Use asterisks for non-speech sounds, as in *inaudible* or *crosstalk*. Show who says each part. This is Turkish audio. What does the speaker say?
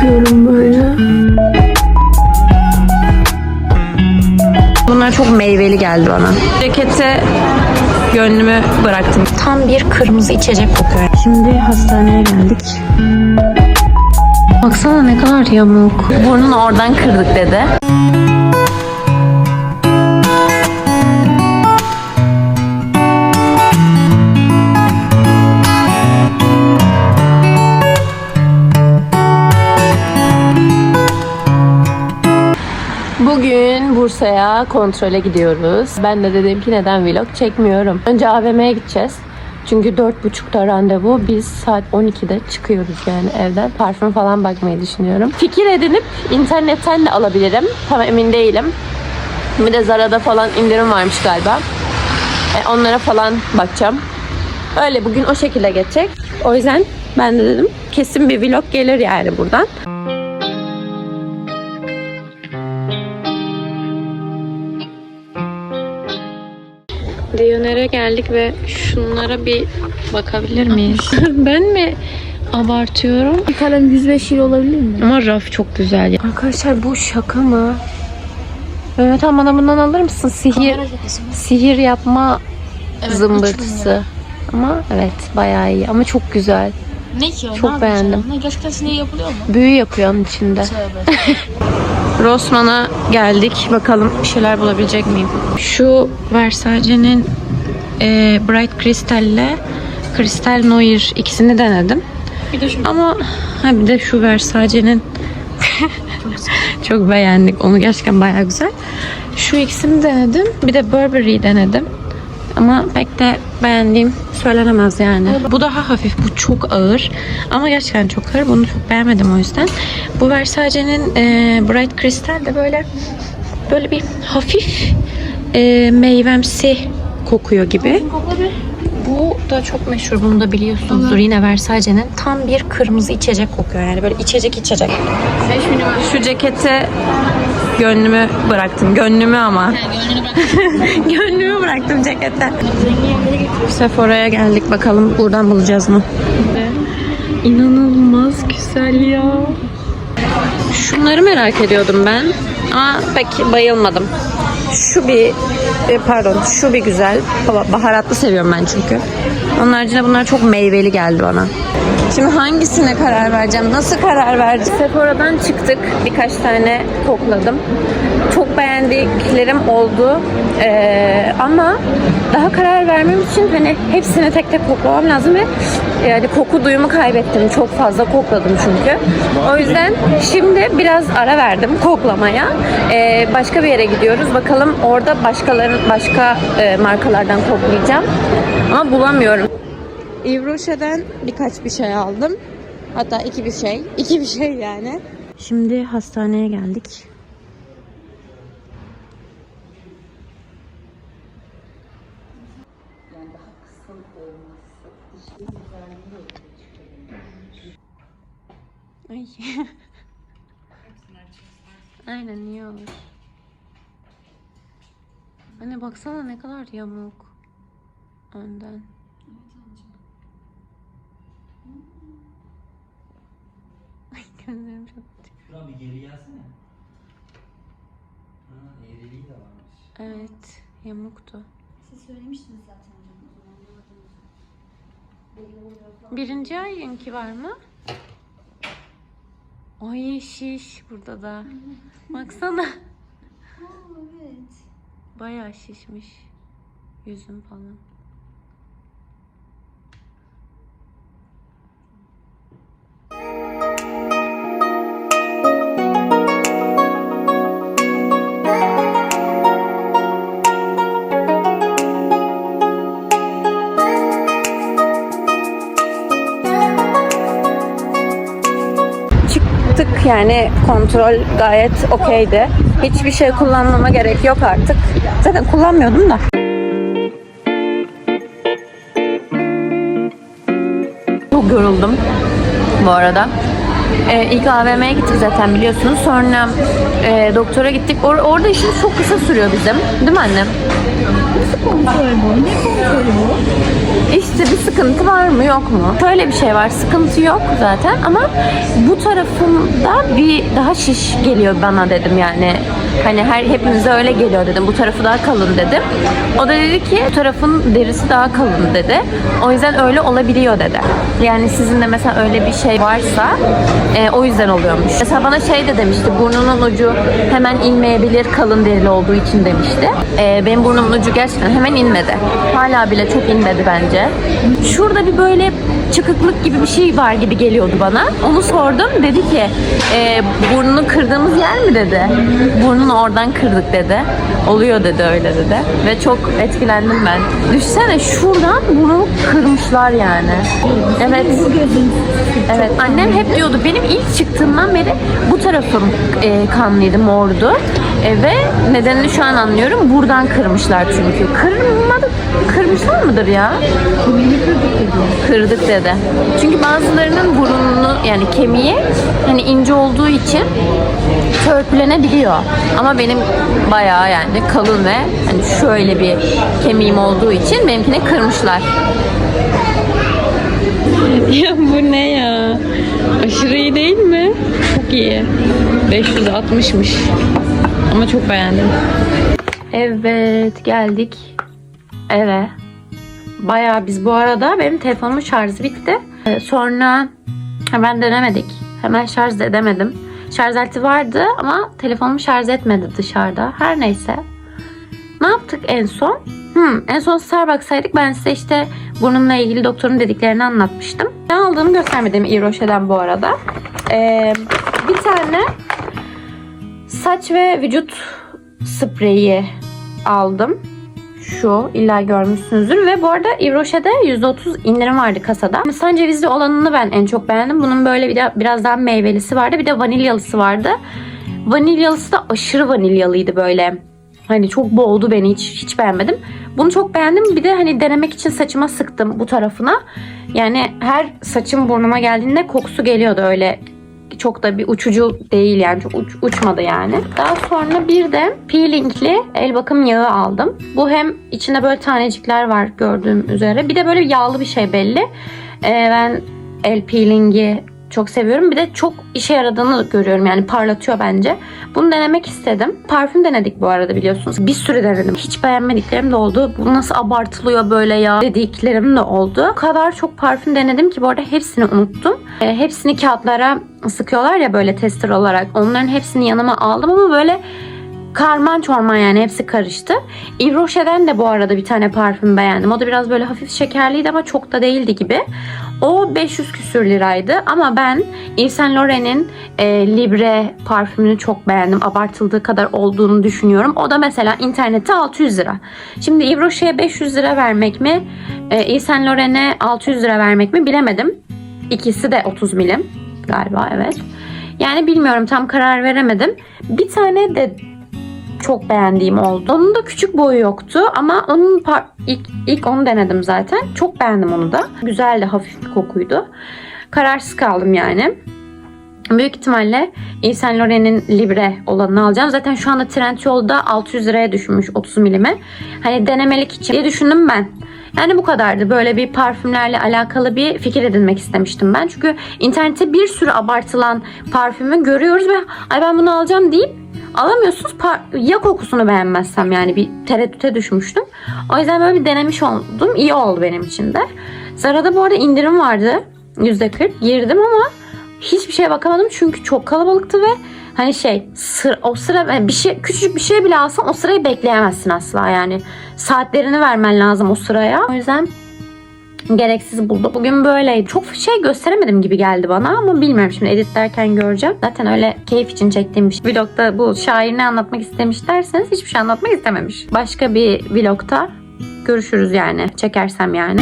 Speaker 1: çıkıyorum böyle.
Speaker 2: Bunlar çok meyveli geldi bana. Cekete gönlümü bıraktım. Tam bir kırmızı içecek kokuyor. Şimdi hastaneye geldik. Baksana ne kadar yamuk. Burnunu oradan kırdık dedi. Bursa'ya kontrole gidiyoruz. Ben de dedim ki neden vlog çekmiyorum. Önce AVM'ye gideceğiz. Çünkü 4.30'da randevu. Biz saat 12'de çıkıyoruz yani evden. Parfüm falan bakmayı düşünüyorum. Fikir edinip internetten de alabilirim. Tam emin değilim. Bir de Zara'da falan indirim varmış galiba. E, onlara falan bakacağım. Öyle bugün o şekilde geçecek. O yüzden ben de dedim kesin bir vlog gelir yani buradan. Diyoner'e geldik ve şunlara bir bakabilir miyiz? *laughs* ben mi abartıyorum?
Speaker 1: Bir kalem 105 lira olabilir mi?
Speaker 2: Ama raf çok güzel. Arkadaşlar bu şaka mı? Mehmet Han bana bundan alır mısın? Sihir sihir yapma zımbırtısı. Ama evet bayağı iyi ama çok güzel.
Speaker 1: Ne ki o?
Speaker 2: Çok beğendim.
Speaker 1: gerçekten sinir yapılıyor mu?
Speaker 2: Büyü yapıyor onun içinde. *laughs* Rossmann'a geldik. Bakalım bir şeyler bulabilecek miyim? Şu Versace'nin e, Bright Crystal ile Crystal Noir ikisini denedim.
Speaker 1: Bir de şu
Speaker 2: Ama ha bir de şu Versace'nin *laughs* çok beğendik. Onu gerçekten bayağı güzel. Şu ikisini denedim. Bir de Burberry'i denedim. Ama pek de beğendiğim söylenemez yani. Bu daha hafif. Bu çok ağır. Ama gerçekten çok ağır. Bunu çok beğenmedim o yüzden. Bu Versace'nin e, Bright Crystal de böyle böyle bir hafif e, meyvemsi kokuyor gibi. Bu da çok meşhur. Bunu da biliyorsunuzdur. Yine Versace'nin tam bir kırmızı içecek kokuyor. Yani böyle içecek içecek.
Speaker 1: 5 milim var.
Speaker 2: Şu cekete gönlümü bıraktım. Gönlümü ama.
Speaker 1: Gönlünü bırak. *laughs*
Speaker 2: gönlümü bıraktım
Speaker 1: getiriyorsun.
Speaker 2: Sephora'ya geldik. Bakalım buradan bulacağız mı? İnanılmaz güzel ya. Şunları merak ediyordum ben. Ama pek bayılmadım. Şu bir e, pardon şu bir güzel. Baharatlı seviyorum ben çünkü. Onun haricinde bunlar çok meyveli geldi bana. Şimdi hangisine karar vereceğim? Nasıl karar vereceğim? Sephora'dan çıktık. Birkaç tane kokladım. Çok beğendiklerim oldu. Ee, ama daha karar vermem için hani hepsini tek tek koklamam lazım ve yani koku duyumu kaybettim. Çok fazla kokladım çünkü. O yüzden şimdi biraz ara verdim koklamaya. Ee, başka bir yere gidiyoruz. Bakalım orada başkaların başka e, markalardan koklayacağım. Ama bulamıyorum. Rocher'den birkaç bir şey aldım. Hatta iki bir şey. *laughs* iki bir şey yani. Şimdi hastaneye geldik. Ay. *laughs* Aynen iyi olur. Anne baksana ne kadar yamuk. Önden. Ay gözlerim çok
Speaker 3: Şuradan bir geri gelsene. Ha, eğriliği de varmış.
Speaker 2: Evet, yamuktu.
Speaker 4: Siz söylemiştiniz zaten hocam o zaman yaladınız. Belli oluyor falan.
Speaker 2: Birinci ayınki var mı? Ay şiş burada da. *laughs* Baksana.
Speaker 4: Aa evet.
Speaker 2: Bayağı şişmiş. Yüzüm falan. Yani kontrol gayet okeydi. Hiçbir şey kullanmama gerek yok artık. Zaten kullanmıyordum da. Çok yoruldum bu arada. Ee, ilk AVM'ye gittik zaten biliyorsunuz. Sonra e, doktora gittik. Or- orada işimiz çok kısa sürüyor bizim. Değil mi annem?
Speaker 1: Kontrol bu. Ne kontrolü?
Speaker 2: İşte bir sıkıntı var mı yok mu? Şöyle bir şey var. Sıkıntı yok zaten ama bu tarafında bir daha şiş geliyor bana dedim yani. Hani her hepimize öyle geliyor dedim. Bu tarafı daha kalın dedim. O da dedi ki bu tarafın derisi daha kalın dedi. O yüzden öyle olabiliyor dedi. Yani sizin de mesela öyle bir şey varsa e, o yüzden oluyormuş. Mesela bana şey de demişti. Burnunun ucu hemen inmeyebilir kalın derili olduğu için demişti. E, benim burnumun ucu gerçekten hemen inmedi. Hala bile çok inmedi bence. Şurada bir böyle çıkıklık gibi bir şey var gibi geliyordu bana. Onu sordum. Dedi ki e, burnunu kırdığımız yer mi dedi. Burnunu oradan kırdık dedi. Oluyor dedi öyle dedi. Ve çok etkilendim ben. Düşsene şuradan bunu kırmışlar yani. Evet. Evet annem hep diyordu benim ilk çıktığımdan beri bu tarafım e, kanlıydı mordu. E, ve nedenini şu an anlıyorum. Buradan kırmışlar çünkü. Kırmadı, kırmışlar mıdır ya? Kırdık dedi. Çünkü bazılarının burnunu yani kemiği hani ince olduğu için törpülenebiliyor. Ama benim bayağı yani kalın ve hani şöyle bir kemiğim olduğu için benimkini kırmışlar. *laughs* Ya bu ne ya? Aşırı iyi değil mi? Çok iyi. 560'mış. Ama çok beğendim. Evet geldik eve. Bayağı biz bu arada benim telefonumun şarjı bitti. Ee, Sonra hemen denemedik. Hemen şarj edemedim. Şarj aleti vardı ama telefonumu şarj etmedi dışarıda. Her neyse. Ne yaptık en son? Hmm, en son Starbucks'aydık. Ben size işte burnumla ilgili doktorun dediklerini anlatmıştım. Ne aldığımı göstermedim Rocher'den bu arada. Ee, bir tane saç ve vücut spreyi aldım. Şu illa görmüşsünüzdür ve bu arada Yves Rocher'de %30 indirim vardı kasada. Hindistan cevizli olanını ben en çok beğendim. Bunun böyle bir de biraz daha meyvelisi vardı. Bir de vanilyalısı vardı. Vanilyalısı da aşırı vanilyalıydı böyle. Hani çok boğdu beni hiç hiç beğenmedim. Bunu çok beğendim. Bir de hani denemek için saçıma sıktım bu tarafına. Yani her saçım burnuma geldiğinde kokusu geliyordu öyle çok da bir uçucu değil yani çok uç- uçmadı yani. Daha sonra bir de peelingli el bakım yağı aldım. Bu hem içinde böyle tanecikler var gördüğüm üzere. Bir de böyle yağlı bir şey belli. Ee, ben el peelingi çok seviyorum. Bir de çok işe yaradığını görüyorum yani parlatıyor bence. Bunu denemek istedim. Parfüm denedik bu arada biliyorsunuz. Bir sürü denedim. Hiç beğenmediklerim de oldu. Bu nasıl abartılıyor böyle ya dediklerim de oldu. O kadar çok parfüm denedim ki bu arada hepsini unuttum. E, hepsini kağıtlara sıkıyorlar ya böyle tester olarak. Onların hepsini yanıma aldım ama böyle karman çorman yani hepsi karıştı. Yves Rocher'den de bu arada bir tane parfüm beğendim. O da biraz böyle hafif şekerliydi ama çok da değildi gibi. O 500 küsür liraydı ama ben Yves Saint Laurent'in e, Libre parfümünü çok beğendim. Abartıldığı kadar olduğunu düşünüyorum. O da mesela internette 600 lira. Şimdi Yves Rocher'e 500 lira vermek mi? E, Yves Saint Laurent'e 600 lira vermek mi bilemedim. İkisi de 30 milim galiba evet. Yani bilmiyorum tam karar veremedim. Bir tane de çok beğendiğim oldu. Onun da küçük boyu yoktu ama onun ilk, ilk onu denedim zaten. Çok beğendim onu da. Güzeldi, hafif bir kokuydu. Kararsız kaldım yani. Büyük ihtimalle Yves Saint Laurent'in Libre olanını alacağım. Zaten şu anda Trendyol'da 600 liraya düşmüş 30 milime. Hani denemelik için diye düşündüm ben. Yani bu kadardı. Böyle bir parfümlerle alakalı bir fikir edinmek istemiştim ben. Çünkü internette bir sürü abartılan parfümü görüyoruz ve ay ben bunu alacağım deyip alamıyorsunuz. Ya kokusunu beğenmezsem yani bir tereddüte düşmüştüm. O yüzden böyle bir denemiş oldum. İyi oldu benim için de. Zara'da bu arada indirim vardı. %40 girdim ama hiçbir şeye bakamadım çünkü çok kalabalıktı ve hani şey sır, o sıra yani bir şey küçücük bir şey bile alsan o sırayı bekleyemezsin asla yani saatlerini vermen lazım o sıraya o yüzden gereksiz buldu. Bugün böyleydi. Çok şey gösteremedim gibi geldi bana ama bilmiyorum şimdi editlerken göreceğim. Zaten öyle keyif için çektiğim bir şey. Vlogda bu şair ne anlatmak istemiş derseniz hiçbir şey anlatmak istememiş. Başka bir vlogta görüşürüz yani. Çekersem yani.